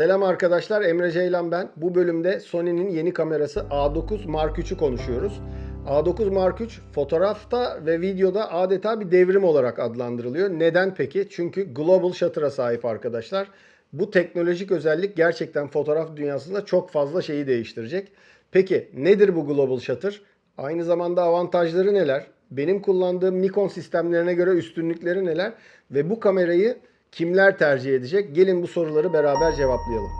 Selam arkadaşlar, Emre Ceylan ben. Bu bölümde Sony'nin yeni kamerası A9 Mark 3'ü konuşuyoruz. A9 Mark 3 fotoğrafta ve videoda adeta bir devrim olarak adlandırılıyor. Neden peki? Çünkü global shutter'a sahip arkadaşlar. Bu teknolojik özellik gerçekten fotoğraf dünyasında çok fazla şeyi değiştirecek. Peki nedir bu global shutter? Aynı zamanda avantajları neler? Benim kullandığım Nikon sistemlerine göre üstünlükleri neler? Ve bu kamerayı kimler tercih edecek? Gelin bu soruları beraber cevaplayalım.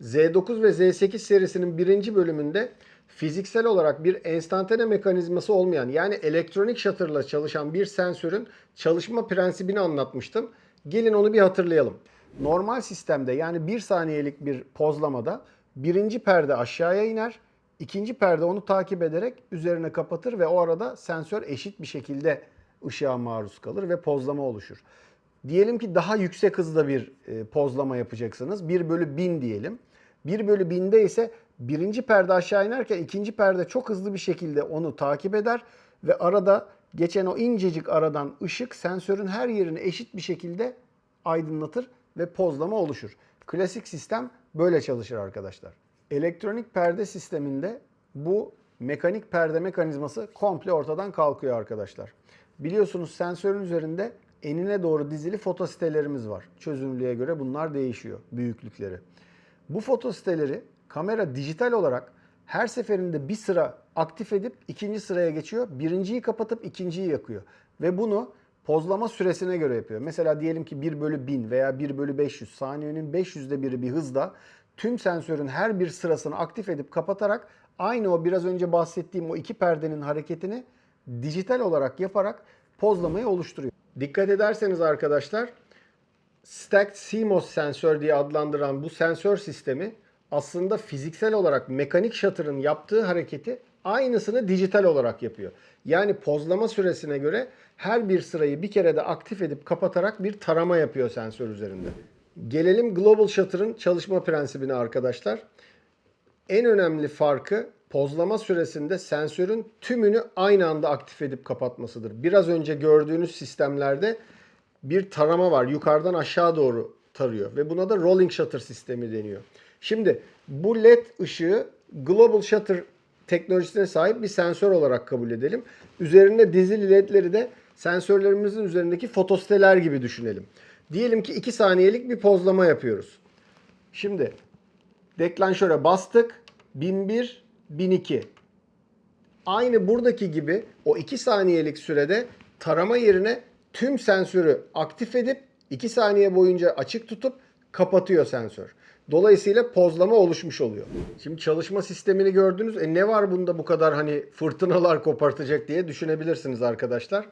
Z9 ve Z8 serisinin birinci bölümünde fiziksel olarak bir enstantane mekanizması olmayan yani elektronik shutter'la çalışan bir sensörün çalışma prensibini anlatmıştım. Gelin onu bir hatırlayalım. Normal sistemde yani bir saniyelik bir pozlamada birinci perde aşağıya iner, ikinci perde onu takip ederek üzerine kapatır ve o arada sensör eşit bir şekilde ışığa maruz kalır ve pozlama oluşur. Diyelim ki daha yüksek hızda bir e, pozlama yapacaksınız. 1 bölü 1000 diyelim. 1 bölü 1000'de ise birinci perde aşağı inerken ikinci perde çok hızlı bir şekilde onu takip eder ve arada geçen o incecik aradan ışık sensörün her yerini eşit bir şekilde aydınlatır ve pozlama oluşur. Klasik sistem böyle çalışır arkadaşlar. Elektronik perde sisteminde bu mekanik perde mekanizması komple ortadan kalkıyor arkadaşlar. Biliyorsunuz sensörün üzerinde enine doğru dizili fotositelerimiz var. Çözünürlüğe göre bunlar değişiyor büyüklükleri. Bu fotositeleri kamera dijital olarak her seferinde bir sıra aktif edip ikinci sıraya geçiyor. Birinciyi kapatıp ikinciyi yakıyor. Ve bunu pozlama süresine göre yapıyor. Mesela diyelim ki 1 bölü 1000 veya 1 bölü 500 saniyenin 500'de biri bir hızda tüm sensörün her bir sırasını aktif edip kapatarak aynı o biraz önce bahsettiğim o iki perdenin hareketini dijital olarak yaparak pozlamayı oluşturuyor. Dikkat ederseniz arkadaşlar Stacked CMOS sensör diye adlandıran bu sensör sistemi aslında fiziksel olarak mekanik shutter'ın yaptığı hareketi aynısını dijital olarak yapıyor. Yani pozlama süresine göre her bir sırayı bir kere de aktif edip kapatarak bir tarama yapıyor sensör üzerinde. Gelelim Global Shutter'ın çalışma prensibine arkadaşlar. En önemli farkı pozlama süresinde sensörün tümünü aynı anda aktif edip kapatmasıdır. Biraz önce gördüğünüz sistemlerde bir tarama var. Yukarıdan aşağı doğru tarıyor ve buna da rolling shutter sistemi deniyor. Şimdi bu led ışığı global shutter teknolojisine sahip bir sensör olarak kabul edelim. Üzerinde dizili ledleri de sensörlerimizin üzerindeki fotositeler gibi düşünelim. Diyelim ki 2 saniyelik bir pozlama yapıyoruz. Şimdi deklanşöre bastık. 1001, 1002. Aynı buradaki gibi o 2 saniyelik sürede tarama yerine tüm sensörü aktif edip 2 saniye boyunca açık tutup kapatıyor sensör. Dolayısıyla pozlama oluşmuş oluyor. Şimdi çalışma sistemini gördünüz. E ne var bunda bu kadar hani fırtınalar kopartacak diye düşünebilirsiniz arkadaşlar.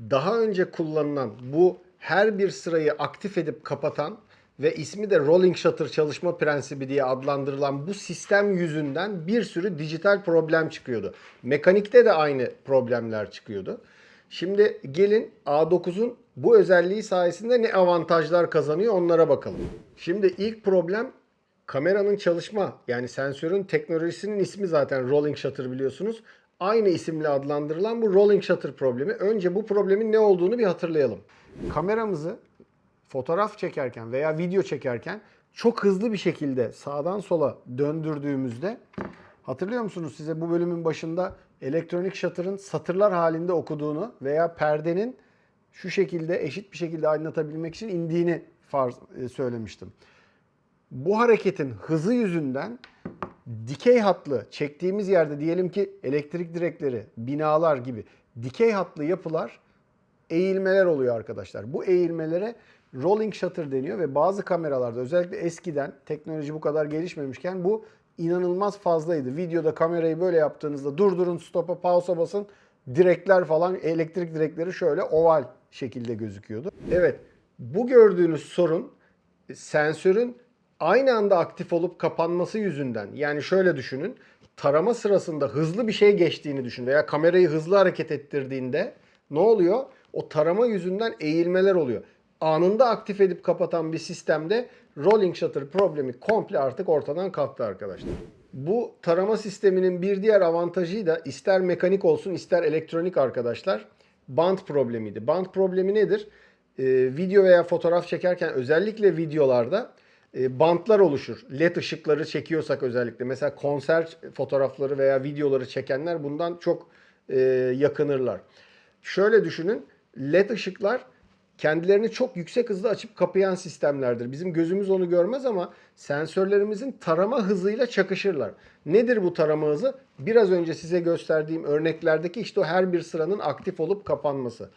Daha önce kullanılan bu her bir sırayı aktif edip kapatan ve ismi de rolling shutter çalışma prensibi diye adlandırılan bu sistem yüzünden bir sürü dijital problem çıkıyordu. Mekanikte de aynı problemler çıkıyordu. Şimdi gelin A9'un bu özelliği sayesinde ne avantajlar kazanıyor onlara bakalım. Şimdi ilk problem kameranın çalışma yani sensörün teknolojisinin ismi zaten rolling shutter biliyorsunuz. Aynı isimle adlandırılan bu rolling shutter problemi. Önce bu problemin ne olduğunu bir hatırlayalım. Kameramızı fotoğraf çekerken veya video çekerken çok hızlı bir şekilde sağdan sola döndürdüğümüzde hatırlıyor musunuz size bu bölümün başında elektronik shutter'ın satırlar halinde okuduğunu veya perdenin şu şekilde eşit bir şekilde aydınlatabilmek için indiğini farz e, söylemiştim. Bu hareketin hızı yüzünden dikey hatlı çektiğimiz yerde diyelim ki elektrik direkleri, binalar gibi dikey hatlı yapılar eğilmeler oluyor arkadaşlar. Bu eğilmelere rolling shutter deniyor ve bazı kameralarda özellikle eskiden teknoloji bu kadar gelişmemişken bu inanılmaz fazlaydı. Videoda kamerayı böyle yaptığınızda durdurun, stop'a, pause'a basın. Direkler falan, elektrik direkleri şöyle oval şekilde gözüküyordu. Evet, bu gördüğünüz sorun sensörün aynı anda aktif olup kapanması yüzünden. Yani şöyle düşünün. Tarama sırasında hızlı bir şey geçtiğini düşün veya kamerayı hızlı hareket ettirdiğinde ne oluyor? O tarama yüzünden eğilmeler oluyor. Anında aktif edip kapatan bir sistemde rolling shutter problemi komple artık ortadan kalktı arkadaşlar. Bu tarama sisteminin bir diğer avantajı da ister mekanik olsun ister elektronik arkadaşlar band problemiydi. Band problemi nedir? Ee, video veya fotoğraf çekerken özellikle videolarda bantlar oluşur. LED ışıkları çekiyorsak özellikle mesela konser fotoğrafları veya videoları çekenler bundan çok e, yakınırlar. Şöyle düşünün LED ışıklar kendilerini çok yüksek hızda açıp kapayan sistemlerdir. Bizim gözümüz onu görmez ama sensörlerimizin tarama hızıyla çakışırlar. Nedir bu tarama hızı? Biraz önce size gösterdiğim örneklerdeki işte o her bir sıranın aktif olup kapanması.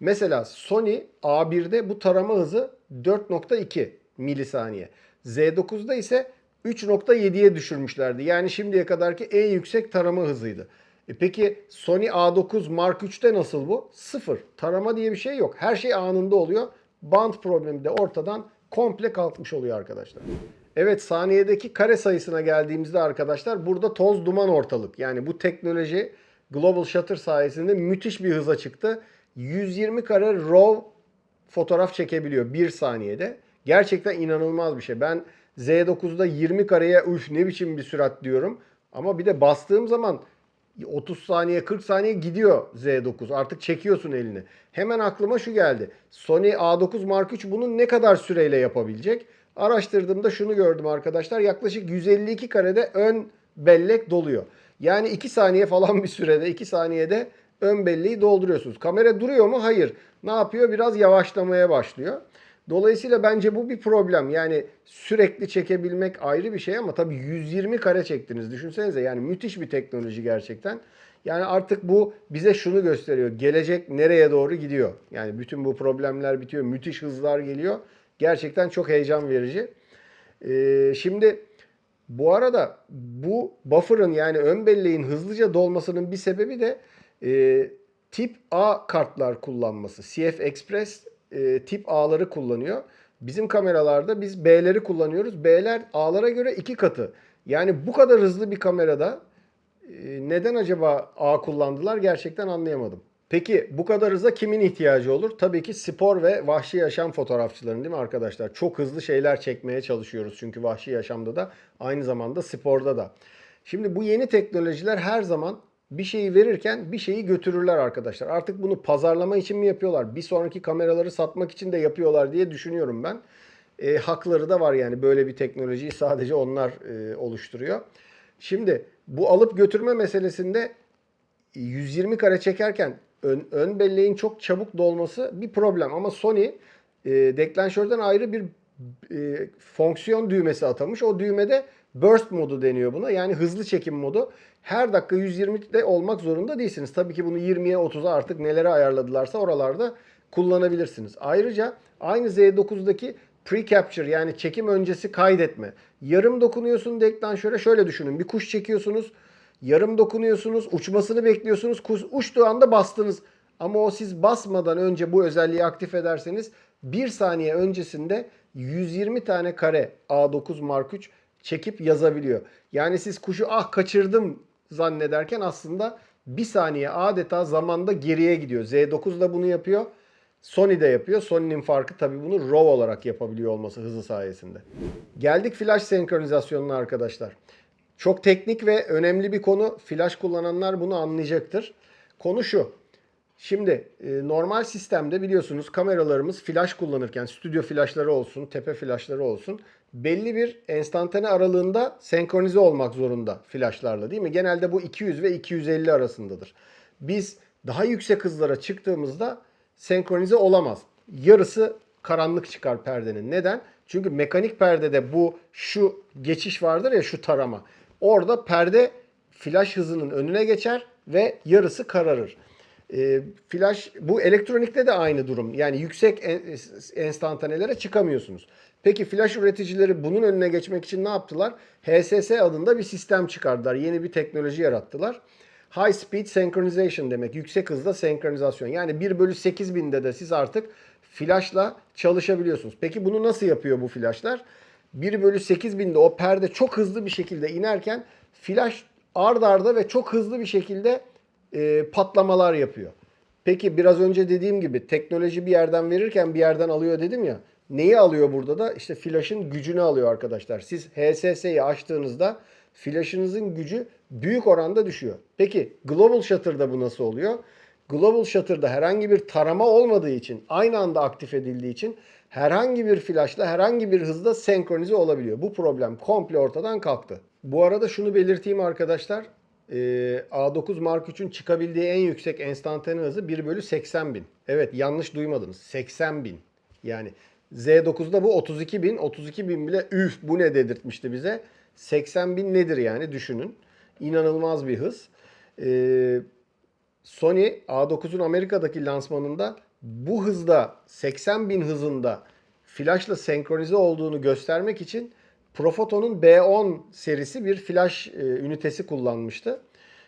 Mesela Sony A1'de bu tarama hızı 4.2 milisaniye. Z9'da ise 3.7'ye düşürmüşlerdi. Yani şimdiye kadarki en yüksek tarama hızıydı. E peki Sony A9 Mark 3'te nasıl bu? Sıfır. Tarama diye bir şey yok. Her şey anında oluyor. Band problemi de ortadan komple kalkmış oluyor arkadaşlar. Evet saniyedeki kare sayısına geldiğimizde arkadaşlar burada toz duman ortalık. Yani bu teknoloji Global Shutter sayesinde müthiş bir hıza çıktı. 120 kare RAW fotoğraf çekebiliyor bir saniyede. Gerçekten inanılmaz bir şey. Ben Z9'da 20 kareye üf ne biçim bir sürat diyorum. Ama bir de bastığım zaman 30 saniye 40 saniye gidiyor Z9. Artık çekiyorsun elini. Hemen aklıma şu geldi. Sony A9 Mark III bunu ne kadar süreyle yapabilecek? Araştırdığımda şunu gördüm arkadaşlar. Yaklaşık 152 karede ön bellek doluyor. Yani 2 saniye falan bir sürede 2 saniyede ön belleği dolduruyorsunuz. Kamera duruyor mu? Hayır. Ne yapıyor? Biraz yavaşlamaya başlıyor. Dolayısıyla bence bu bir problem. Yani sürekli çekebilmek ayrı bir şey ama tabii 120 kare çektiniz. Düşünsenize yani müthiş bir teknoloji gerçekten. Yani artık bu bize şunu gösteriyor. Gelecek nereye doğru gidiyor? Yani bütün bu problemler bitiyor. Müthiş hızlar geliyor. Gerçekten çok heyecan verici. Ee, şimdi bu arada bu buffer'ın yani ön belleğin hızlıca dolmasının bir sebebi de e, tip A kartlar kullanması. CF Express e, tip A'ları kullanıyor. Bizim kameralarda biz B'leri kullanıyoruz. B'ler A'lara göre iki katı. Yani bu kadar hızlı bir kamerada e, neden acaba A kullandılar gerçekten anlayamadım. Peki bu kadar hıza kimin ihtiyacı olur? Tabii ki spor ve vahşi yaşam fotoğrafçıların değil mi arkadaşlar? Çok hızlı şeyler çekmeye çalışıyoruz çünkü vahşi yaşamda da aynı zamanda sporda da. Şimdi bu yeni teknolojiler her zaman bir şeyi verirken bir şeyi götürürler arkadaşlar. Artık bunu pazarlama için mi yapıyorlar? Bir sonraki kameraları satmak için de yapıyorlar diye düşünüyorum ben. E, hakları da var yani böyle bir teknolojiyi sadece onlar e, oluşturuyor. Şimdi bu alıp götürme meselesinde 120 kare çekerken ön, ön belleğin çok çabuk dolması bir problem. Ama Sony e, deklanşörden ayrı bir e, fonksiyon düğmesi atamış. O düğmede burst modu deniyor buna. Yani hızlı çekim modu. Her dakika 120'de olmak zorunda değilsiniz. Tabii ki bunu 20'ye 30'a artık nelere ayarladılarsa oralarda kullanabilirsiniz. Ayrıca aynı Z9'daki pre-capture yani çekim öncesi kaydetme. Yarım dokunuyorsun deklanşöre şöyle düşünün. Bir kuş çekiyorsunuz. Yarım dokunuyorsunuz. Uçmasını bekliyorsunuz. Kuş uçtuğu anda bastınız. Ama o siz basmadan önce bu özelliği aktif ederseniz bir saniye öncesinde 120 tane kare A9 Mark III çekip yazabiliyor. Yani siz kuşu ah kaçırdım zannederken aslında bir saniye adeta zamanda geriye gidiyor. Z9 da bunu yapıyor. Sony de yapıyor. Sony'nin farkı tabii bunu RAW olarak yapabiliyor olması hızı sayesinde. Geldik flash senkronizasyonuna arkadaşlar. Çok teknik ve önemli bir konu. Flash kullananlar bunu anlayacaktır. Konu şu. Şimdi e, normal sistemde biliyorsunuz kameralarımız flash kullanırken stüdyo flashları olsun, tepe flashları olsun belli bir enstantane aralığında senkronize olmak zorunda flashlarla değil mi? Genelde bu 200 ve 250 arasındadır. Biz daha yüksek hızlara çıktığımızda senkronize olamaz. Yarısı karanlık çıkar perdenin. Neden? Çünkü mekanik perdede bu şu geçiş vardır ya şu tarama. Orada perde flash hızının önüne geçer ve yarısı kararır. E, flash bu elektronikte de aynı durum. Yani yüksek en, enstantanelere çıkamıyorsunuz. Peki flash üreticileri bunun önüne geçmek için ne yaptılar? HSS adında bir sistem çıkardılar. Yeni bir teknoloji yarattılar. High Speed Synchronization demek. Yüksek hızda senkronizasyon. Yani 1 bölü 8000'de de siz artık flashla çalışabiliyorsunuz. Peki bunu nasıl yapıyor bu flashlar? 1 bölü 8000'de o perde çok hızlı bir şekilde inerken flash ard arda ve çok hızlı bir şekilde e, patlamalar yapıyor. Peki biraz önce dediğim gibi teknoloji bir yerden verirken bir yerden alıyor dedim ya. Neyi alıyor burada da? İşte flash'ın gücünü alıyor arkadaşlar. Siz HSS'yi açtığınızda Flash'ınızın gücü büyük oranda düşüyor. Peki Global Shutter'da bu nasıl oluyor? Global Shutter'da herhangi bir tarama olmadığı için, aynı anda aktif edildiği için herhangi bir flashla herhangi bir hızda senkronize olabiliyor. Bu problem komple ortadan kalktı. Bu arada şunu belirteyim arkadaşlar. Ee, A9 Mark 3'ün çıkabildiği en yüksek enstantane hızı 1 bölü 80 bin. Evet yanlış duymadınız. 80 bin. Yani Z9'da bu 32 bin. 32 bin bile üf bu ne dedirtmişti bize. 80 bin nedir yani düşünün. İnanılmaz bir hız. Ee, Sony A9'un Amerika'daki lansmanında bu hızda 80 bin hızında flashla senkronize olduğunu göstermek için Profoto'nun B10 serisi bir flash e, ünitesi kullanmıştı.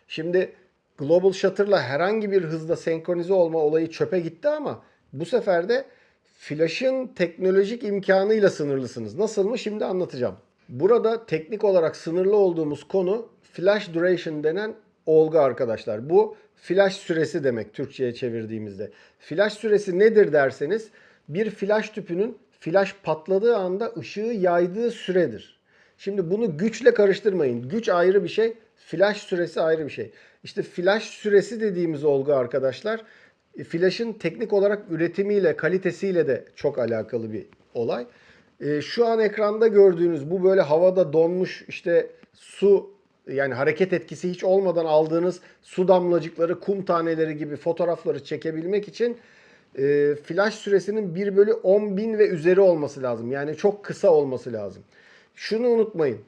Şimdi Global Shutter'la herhangi bir hızda senkronize olma olayı çöpe gitti ama bu sefer de flash'ın teknolojik imkanıyla sınırlısınız. Nasıl mı? Şimdi anlatacağım. Burada teknik olarak sınırlı olduğumuz konu flash duration denen olgu arkadaşlar. Bu flash süresi demek Türkçe'ye çevirdiğimizde. Flash süresi nedir derseniz bir flash tüpünün flash patladığı anda ışığı yaydığı süredir. Şimdi bunu güçle karıştırmayın. Güç ayrı bir şey, flash süresi ayrı bir şey. İşte flash süresi dediğimiz olgu arkadaşlar e, flash'ın teknik olarak üretimiyle, kalitesiyle de çok alakalı bir olay. E, şu an ekranda gördüğünüz bu böyle havada donmuş işte su yani hareket etkisi hiç olmadan aldığınız su damlacıkları, kum taneleri gibi fotoğrafları çekebilmek için e, flash süresinin 1 bölü 10 bin ve üzeri olması lazım. Yani çok kısa olması lazım. Şunu unutmayın.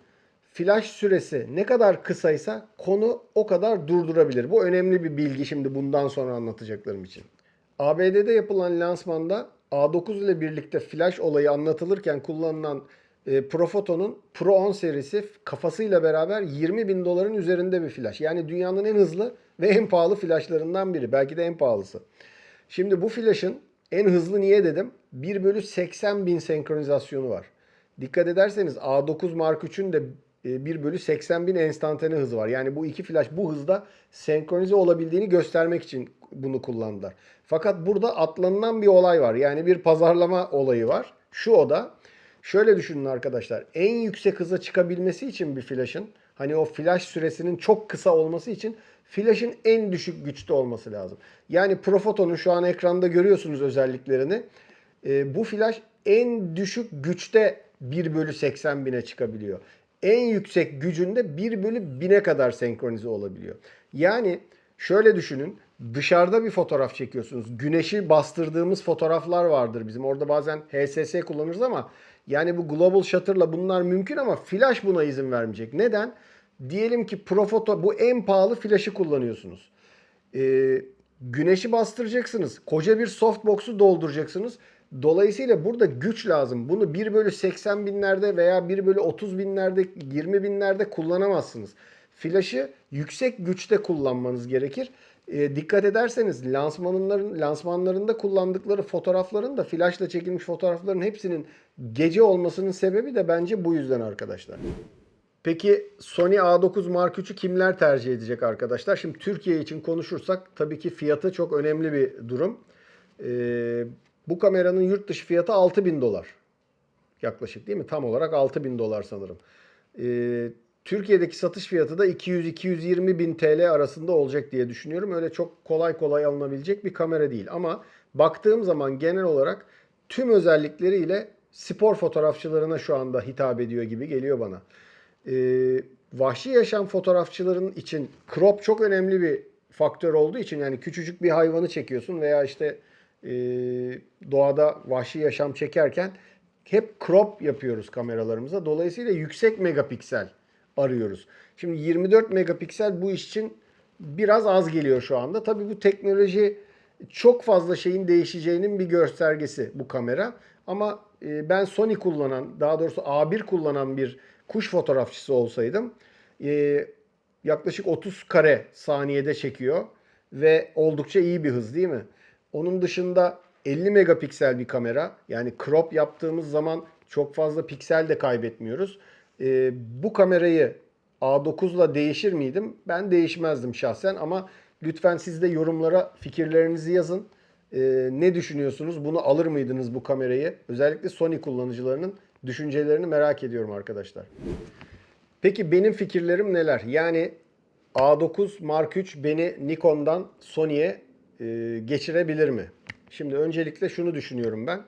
Flash süresi ne kadar kısaysa konu o kadar durdurabilir. Bu önemli bir bilgi şimdi bundan sonra anlatacaklarım için. ABD'de yapılan lansmanda A9 ile birlikte flash olayı anlatılırken kullanılan e, Profoto'nun Pro 10 serisi kafasıyla beraber 20 bin doların üzerinde bir flash. Yani dünyanın en hızlı ve en pahalı flashlarından biri. Belki de en pahalısı. Şimdi bu flash'ın en hızlı niye dedim? 1 bölü 80 bin senkronizasyonu var. Dikkat ederseniz A9 Mark 3'ün de 1 bölü 80 bin enstantane hızı var. Yani bu iki flash bu hızda senkronize olabildiğini göstermek için bunu kullandılar. Fakat burada atlanılan bir olay var. Yani bir pazarlama olayı var. Şu o da şöyle düşünün arkadaşlar. En yüksek hıza çıkabilmesi için bir flash'ın hani o flash süresinin çok kısa olması için flash'ın en düşük güçte olması lazım. Yani Profoto'nun şu an ekranda görüyorsunuz özelliklerini. Ee, bu flash en düşük güçte 1 bölü 80 bine çıkabiliyor. En yüksek gücünde 1 bölü 1000'e kadar senkronize olabiliyor. Yani şöyle düşünün. Dışarıda bir fotoğraf çekiyorsunuz. Güneşi bastırdığımız fotoğraflar vardır bizim. Orada bazen HSS kullanırız ama yani bu Global Shutter'la bunlar mümkün ama flash buna izin vermeyecek. Neden? Diyelim ki Profoto bu en pahalı flash'ı kullanıyorsunuz. Ee, güneşi bastıracaksınız. Koca bir softbox'u dolduracaksınız. Dolayısıyla burada güç lazım. Bunu 1 bölü 80 binlerde veya 1 bölü 30 binlerde 20 binlerde kullanamazsınız. Flash'ı yüksek güçte kullanmanız gerekir. E, dikkat ederseniz lansmanların lansmanlarında kullandıkları fotoğrafların da flashla çekilmiş fotoğrafların hepsinin gece olmasının sebebi de bence bu yüzden arkadaşlar. Peki Sony A9 Mark 3'ü kimler tercih edecek arkadaşlar? Şimdi Türkiye için konuşursak tabii ki fiyatı çok önemli bir durum. Ee, bu kameranın yurt dışı fiyatı 6000 dolar. Yaklaşık değil mi? Tam olarak 6000 dolar sanırım. Ee, Türkiye'deki satış fiyatı da 200-220 bin TL arasında olacak diye düşünüyorum. Öyle çok kolay kolay alınabilecek bir kamera değil. Ama baktığım zaman genel olarak tüm özellikleriyle spor fotoğrafçılarına şu anda hitap ediyor gibi geliyor bana. Ee, vahşi yaşam fotoğrafçıların için crop çok önemli bir faktör olduğu için yani küçücük bir hayvanı çekiyorsun veya işte e, doğada vahşi yaşam çekerken hep crop yapıyoruz kameralarımıza. Dolayısıyla yüksek megapiksel arıyoruz. Şimdi 24 megapiksel bu iş için biraz az geliyor şu anda. Tabii bu teknoloji çok fazla şeyin değişeceğinin bir göstergesi bu kamera. Ama e, ben Sony kullanan, daha doğrusu A1 kullanan bir kuş fotoğrafçısı olsaydım e, yaklaşık 30 kare saniyede çekiyor ve oldukça iyi bir hız değil mi? Onun dışında 50 megapiksel bir kamera. Yani crop yaptığımız zaman çok fazla piksel de kaybetmiyoruz. E, bu kamerayı A9'la değişir miydim? Ben değişmezdim şahsen ama lütfen siz de yorumlara fikirlerinizi yazın. E, ne düşünüyorsunuz? Bunu alır mıydınız bu kamerayı? Özellikle Sony kullanıcılarının düşüncelerini merak ediyorum arkadaşlar. Peki benim fikirlerim neler? Yani A9 Mark III beni Nikon'dan Sony'ye e, geçirebilir mi? Şimdi öncelikle şunu düşünüyorum ben.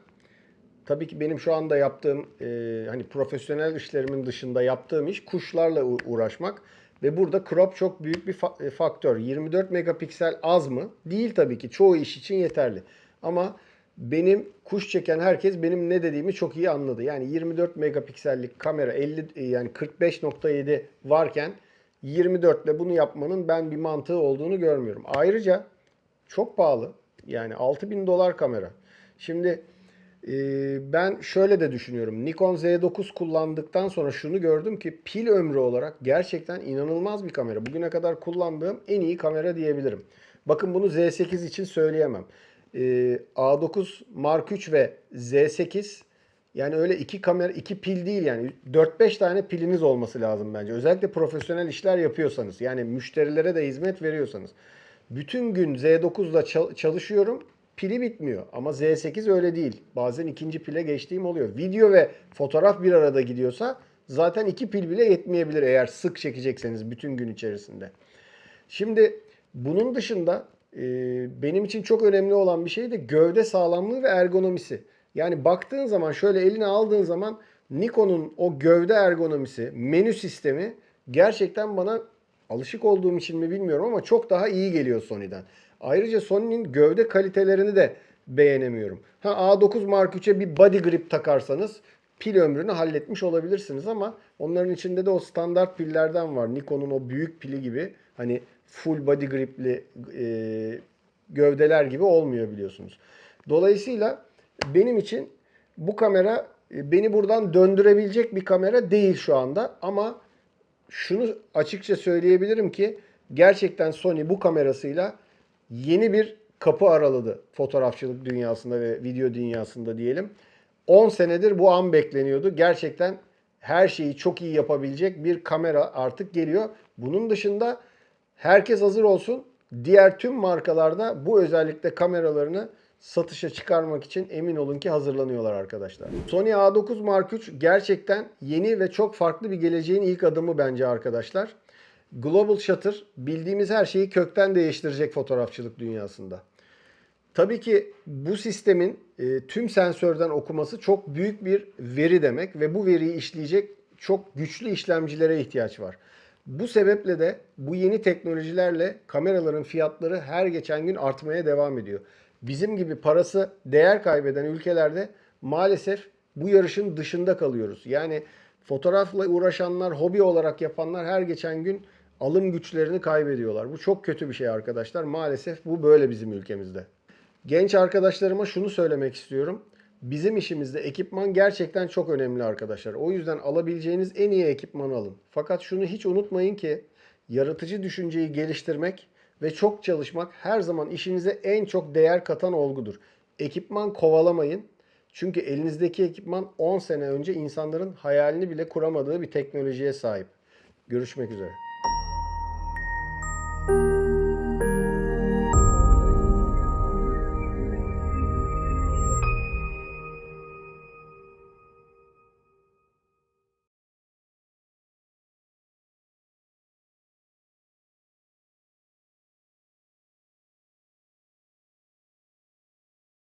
Tabii ki benim şu anda yaptığım e, hani profesyonel işlerimin dışında yaptığım iş kuşlarla uğraşmak ve burada crop çok büyük bir fa- e, faktör. 24 megapiksel az mı? Değil tabii ki. Çoğu iş için yeterli. Ama benim kuş çeken herkes benim ne dediğimi çok iyi anladı. Yani 24 megapiksellik kamera 50 e, yani 45.7 varken 24 ile bunu yapmanın ben bir mantığı olduğunu görmüyorum. Ayrıca çok pahalı. Yani 6000 dolar kamera. Şimdi ee, ben şöyle de düşünüyorum. Nikon Z9 kullandıktan sonra şunu gördüm ki pil ömrü olarak gerçekten inanılmaz bir kamera. Bugüne kadar kullandığım en iyi kamera diyebilirim. Bakın bunu Z8 için söyleyemem. Ee, A9 Mark III ve Z8 yani öyle iki kamera, iki pil değil yani 4-5 tane piliniz olması lazım bence. Özellikle profesyonel işler yapıyorsanız yani müşterilere de hizmet veriyorsanız. Bütün gün Z9'da çal- çalışıyorum. Pili bitmiyor. Ama Z8 öyle değil. Bazen ikinci pile geçtiğim oluyor. Video ve fotoğraf bir arada gidiyorsa zaten iki pil bile yetmeyebilir eğer sık çekecekseniz bütün gün içerisinde. Şimdi bunun dışında e, benim için çok önemli olan bir şey de gövde sağlamlığı ve ergonomisi. Yani baktığın zaman şöyle eline aldığın zaman Nikon'un o gövde ergonomisi, menü sistemi gerçekten bana alışık olduğum için mi bilmiyorum ama çok daha iyi geliyor Sony'den. Ayrıca Sony'nin gövde kalitelerini de beğenemiyorum. Ha A9 Mark III'e bir body grip takarsanız pil ömrünü halletmiş olabilirsiniz ama onların içinde de o standart pillerden var. Nikon'un o büyük pili gibi hani full body gripli e, gövdeler gibi olmuyor biliyorsunuz. Dolayısıyla benim için bu kamera e, beni buradan döndürebilecek bir kamera değil şu anda ama şunu açıkça söyleyebilirim ki gerçekten Sony bu kamerasıyla yeni bir kapı araladı fotoğrafçılık dünyasında ve video dünyasında diyelim. 10 senedir bu an bekleniyordu. Gerçekten her şeyi çok iyi yapabilecek bir kamera artık geliyor. Bunun dışında herkes hazır olsun. Diğer tüm markalarda bu özellikle kameralarını satışa çıkarmak için emin olun ki hazırlanıyorlar arkadaşlar. Sony A9 Mark III gerçekten yeni ve çok farklı bir geleceğin ilk adımı bence arkadaşlar. Global Shutter bildiğimiz her şeyi kökten değiştirecek fotoğrafçılık dünyasında. Tabii ki bu sistemin e, tüm sensörden okuması çok büyük bir veri demek ve bu veriyi işleyecek çok güçlü işlemcilere ihtiyaç var. Bu sebeple de bu yeni teknolojilerle kameraların fiyatları her geçen gün artmaya devam ediyor. Bizim gibi parası değer kaybeden ülkelerde maalesef bu yarışın dışında kalıyoruz. Yani fotoğrafla uğraşanlar, hobi olarak yapanlar her geçen gün alım güçlerini kaybediyorlar. Bu çok kötü bir şey arkadaşlar. Maalesef bu böyle bizim ülkemizde. Genç arkadaşlarıma şunu söylemek istiyorum. Bizim işimizde ekipman gerçekten çok önemli arkadaşlar. O yüzden alabileceğiniz en iyi ekipmanı alın. Fakat şunu hiç unutmayın ki yaratıcı düşünceyi geliştirmek ve çok çalışmak her zaman işinize en çok değer katan olgudur. Ekipman kovalamayın. Çünkü elinizdeki ekipman 10 sene önce insanların hayalini bile kuramadığı bir teknolojiye sahip. Görüşmek üzere.